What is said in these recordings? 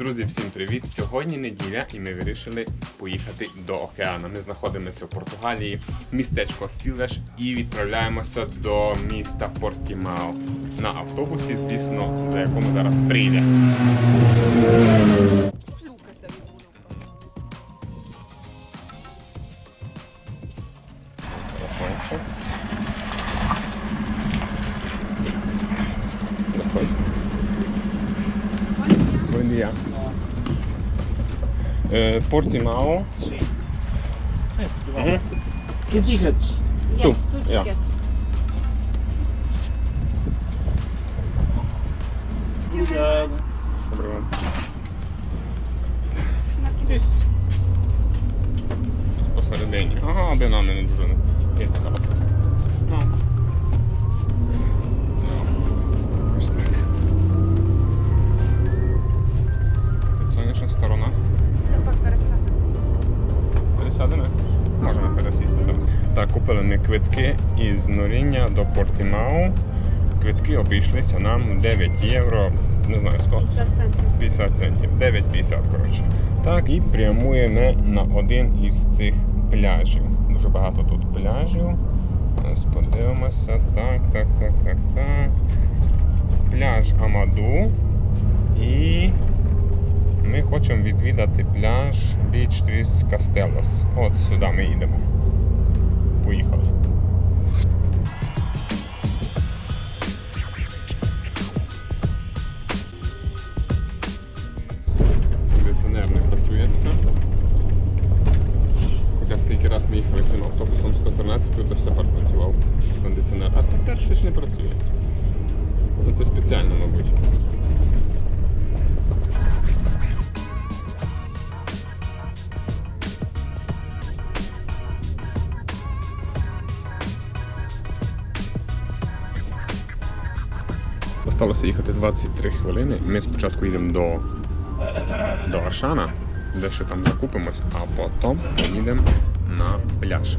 Друзі, всім привіт! Сьогодні неділя, і ми вирішили поїхати до океану. Ми знаходимося в Португалії, містечко Сілеш, і відправляємося до міста Портімао на автобусі, звісно, за якому зараз прийде. Заходь. eh, Portimao. Sì. Mhm. Tickets. Tu, Yes, two ja. tickets. Dziękuję Ehm, bardzo. Dobra. Jest. Aha, obie mamy no, duże. Jest chyba. Так, купили ми квитки із Норіння до Портімау. Квитки обійшлися нам 9 євро, не знаю скільки. 50 центів. 50 центів, 9,50, коротше. Так, і прямуємо на один із цих пляжів. Дуже багато тут пляжів. Ось подивимося. Так, так, так, так, так. Пляж Амаду. І ми хочемо відвідати пляж Beach Trees Castellos. От сюди ми їдемо. Поїхали. Кондиціонер не працює. Скільки раз ми їхали цим автобусом 113, то все працював кондиціонер. А тепер щось не працює. Це спеціально, мабуть. Осталося їхати 23 хвилини. Ми спочатку їдемо до до Аршана, дещо там закупимось, а потім поїдемо на пляж.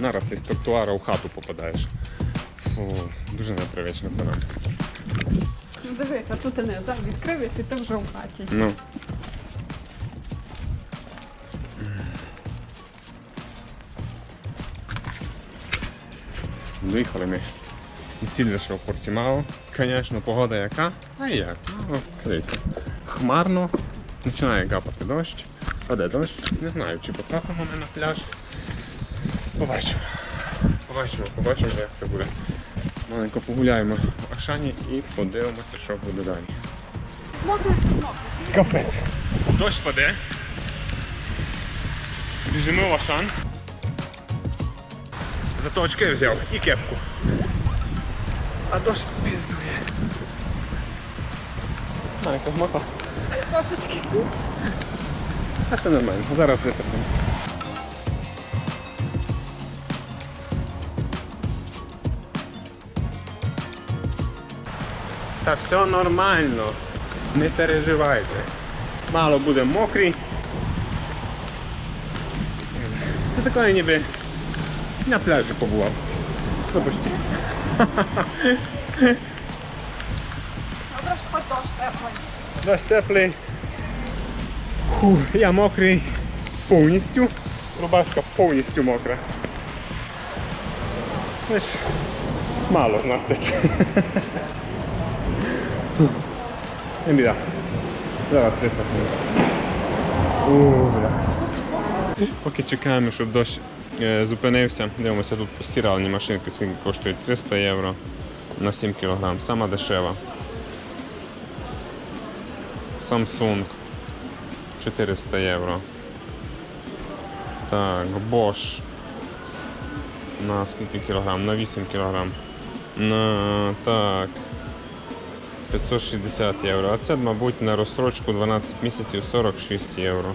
Нараз ти з тротуара у хату попадаєш. Фу, дуже непривично це нам. Ну дивися, тут не зам відкрився, і ти вже в хаті. Ну. Виїхали ми із Сільвеша в Портімао. Звісно, погода яка? А як? Ну, дивіться. Хмарно, починає капати дощ. Паде дощ. Не знаю, чи потрапимо ми на пляж. Побачимо. Побачимо, побачимо, як це буде. Маленько погуляємо в Ашані і подивимося, що буде далі. Капець. Дощ паде. Біжимо в Ашан. Зато очки взяв і кепку. А дощ піздує. А, яка змокла. Трошечки. А це нормально, зараз висохнемо. Та все нормально. Не переживайте. Мало буде мокрий. Це таке ніби на пляжі побував. Почти. Добре хоч дощ теплий. Дощ теплий. Фу, я мокрий повністю. Рубашка повністю мокра. Лиш мало з нас тече. Не біда. Зараз висохне. Ууу, бля. Поки чекаємо, щоб дощ зупинився, дивимося тут стиральні машинки, скільки коштують 300 євро на 7 кг. Сама дешева. Samsung 400 євро. Так, Bosch На скільки кілограм? На 8 кілограм. На так. 560 євро. А це, мабуть, на розстрочку 12 місяців 46 євро.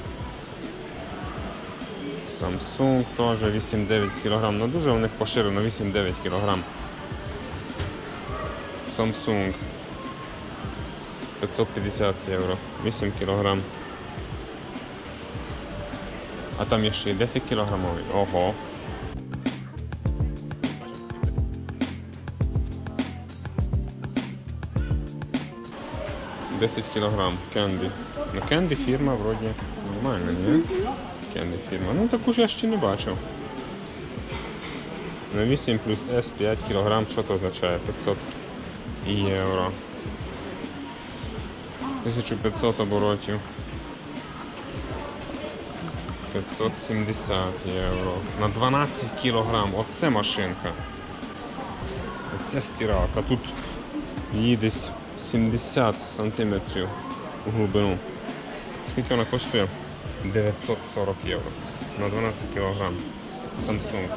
Samsung теж 8-9 кг. Ну дуже у них поширено 8-9 кг. Samsung 550 євро. 8 кг. А там є ще й 10 кілограмовий. Ого. Десять кілограм кенді. Ну кенді фірма вроді нормальна, ні? Кенді фірма. Ну таку ж я ще не бачив. На 8 плюс S 5 кг, що це означає? 500 євро. 1500 оборотів. 570 євро. На 12 кг. Оце машинка. Оце стиралка. Тут її десь 70 сантиметрів у глибину. Скільки вона коштує? 940 євро. На 12 кг. Samsung.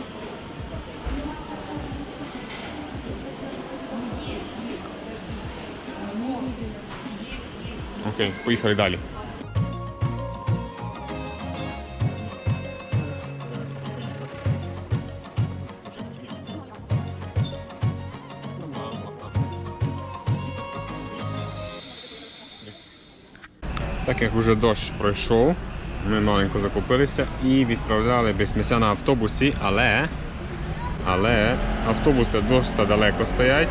Окей, поїхали далі. Так як вже дощ пройшов, ми маленько закупилися і відправляли місця на автобусі, але, але автобуси досить далеко стоять.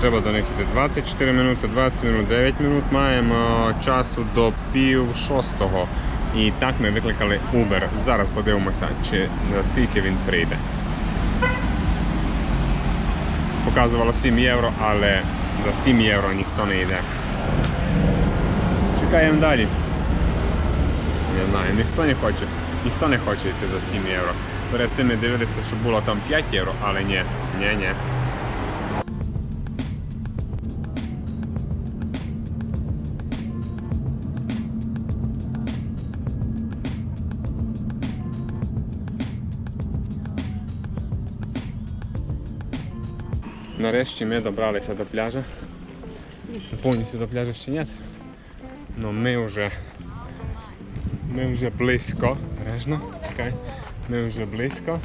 Треба до них йти 24 минути, 20 минут, 9 минут. Маємо часу до пів шостого. І так ми викликали Uber. Зараз подивимося, чи за скільки він прийде. Показувало 7 євро, але за 7 євро ніхто не йде. Чекаємо далі. Не знаю, ніхто не хоче. Ніхто не хоче йти за 7 євро. Перед цим ми дивилися, що було там 5 євро, але ні, ні, ні. Нарешті ми добралися до пляжа. Повністю до пляжа ще ні. Ну ми вже ми вже близько. Бережно, чекай. Ми вже близько.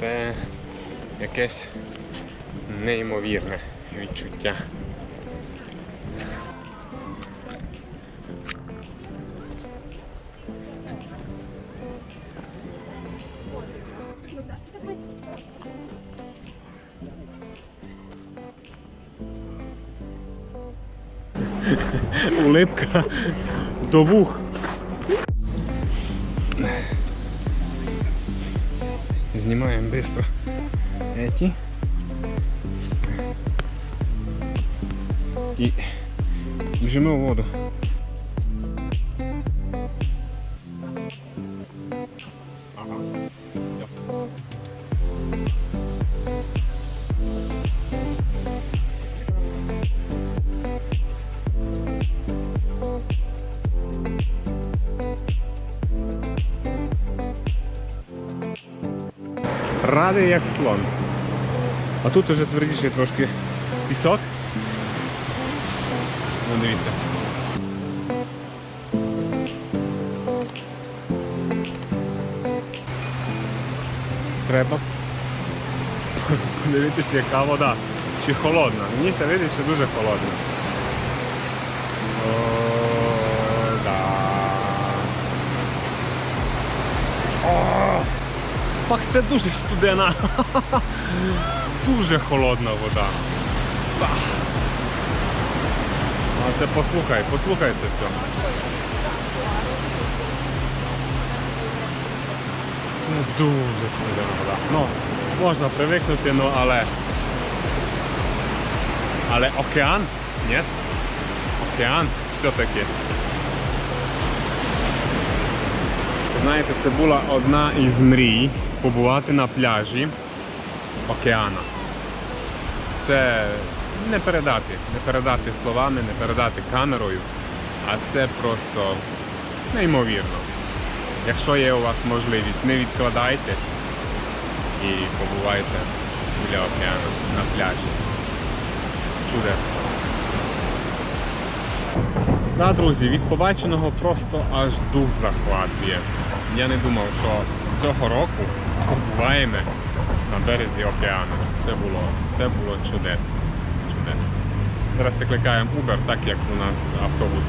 Це якесь неймовірне відчуття. Улипка до вух. Знімаємо швидко эти. І біжимо в воду. Радий як слон. А тут уже твердіший трошки пісок. Ну, дивіться. Треба подивитися, яка вода. Чи холодна. Мені ся видить, що дуже холодна. Фак, це дуже студена. Дуже холодна вода. Бах. А це послухай, послухай це все. Це дуже студена вода. Ну, можна привикнути, ну але. Але океан? Ні? Океан все-таки. Знаєте, це була одна із мрій побувати на пляжі океана. Це не передати, не передати словами, не передати камерою, а це просто неймовірно. Якщо є у вас можливість, не відкладайте і побувайте біля океану на пляжі. Чудесно. Да, друзі, від побаченого просто аж дух захватує. Я не думав, що цього року побуваємо на березі океану. Це було, це було чудесно. Чудесно. Зараз викликаємо Uber, так як у нас автобус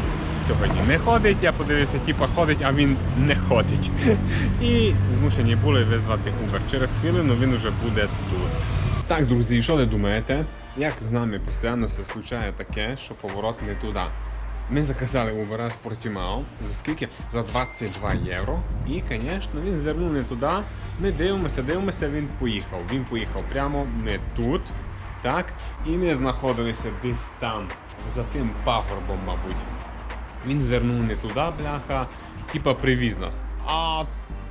сьогодні не ходить. Я подивився, типа ходить, а він не ходить. І змушені були визвати Uber. Через хвилину він вже буде тут. Так, друзі, що ви думаєте? Як з нами постійно все случає таке, що поворот не туди? Ми заказали Uber з Портімао. За скільки? За 22 євро. І, звісно, він звернув не туди. Ми дивимося, дивимося, він поїхав. Він поїхав прямо ми тут. Так? І ми знаходилися десь там, за тим пагорбом, мабуть. Він звернув не туди, бляха, типа привіз нас. А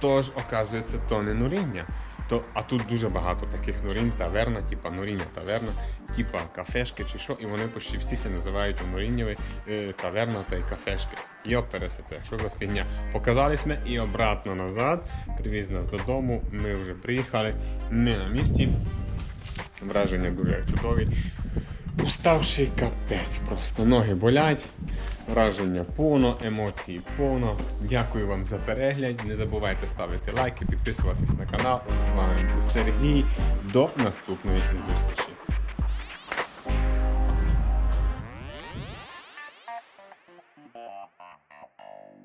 то ж, оказується, то не нуріння. То, а тут дуже багато таких норін, таверна, типа нуріння таверна, типа кафешки чи що, і вони почти всі се називають нуріннєві е, таверна та й кафешки. Йо пересете, що за фігня? Показались ми і обратно назад. Привіз нас додому. Ми вже приїхали. Ми на місці. Враження дуже чудові. Уставший капець просто. Ноги болять, враження повно, емоції повно. Дякую вам за перегляд. Не забувайте ставити лайки, підписуватись на канал. З вами був Сергій. До наступної зустрічі.